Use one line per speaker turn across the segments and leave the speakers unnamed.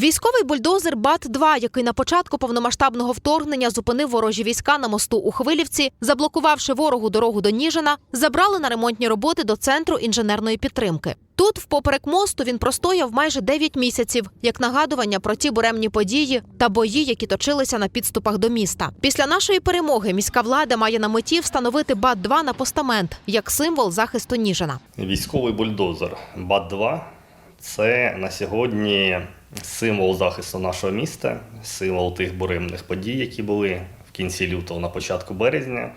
Військовий бульдозер БАТ-2, який на початку повномасштабного вторгнення зупинив ворожі війська на мосту у Хвилівці, заблокувавши ворогу дорогу до Ніжина, забрали на ремонтні роботи до центру інженерної підтримки. Тут, впоперек мосту, він простояв майже 9 місяців, як нагадування про ті буремні події та бої, які точилися на підступах до міста. Після нашої перемоги міська влада має на меті встановити БАТ-2 на постамент як символ захисту Ніжина.
Військовий бульдозер БАТ-2 це на сьогодні символ захисту нашого міста, символ тих буремних подій, які були в кінці лютого, на початку березня.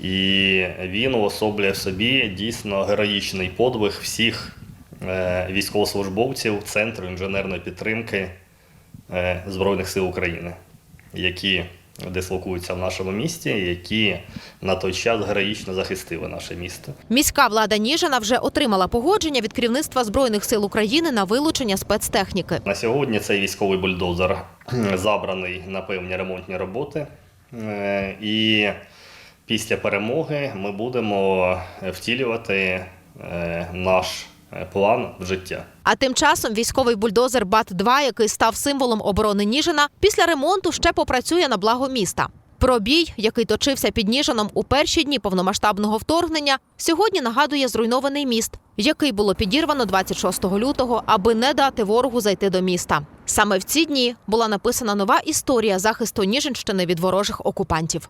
І він уособлює в собі дійсно героїчний подвиг всіх е, військовослужбовців Центру інженерної підтримки е, Збройних сил України, які дислокуються в нашому місті, які на той час героїчно захистили наше місто.
Міська влада Ніжина вже отримала погодження від керівництва збройних сил України на вилучення спецтехніки.
На сьогодні цей військовий бульдозер забраний на певні ремонтні роботи. Е, І після перемоги ми будемо втілювати е, наш план життя.
А тим часом військовий бульдозер БАТ-2, який став символом оборони Ніжина, після ремонту ще попрацює на благо міста. Про бій, який точився під Ніжином у перші дні повномасштабного вторгнення, сьогодні нагадує зруйнований міст, який було підірвано 26 лютого, аби не дати ворогу зайти до міста. Саме в ці дні була написана нова історія захисту Ніжинщини від ворожих окупантів.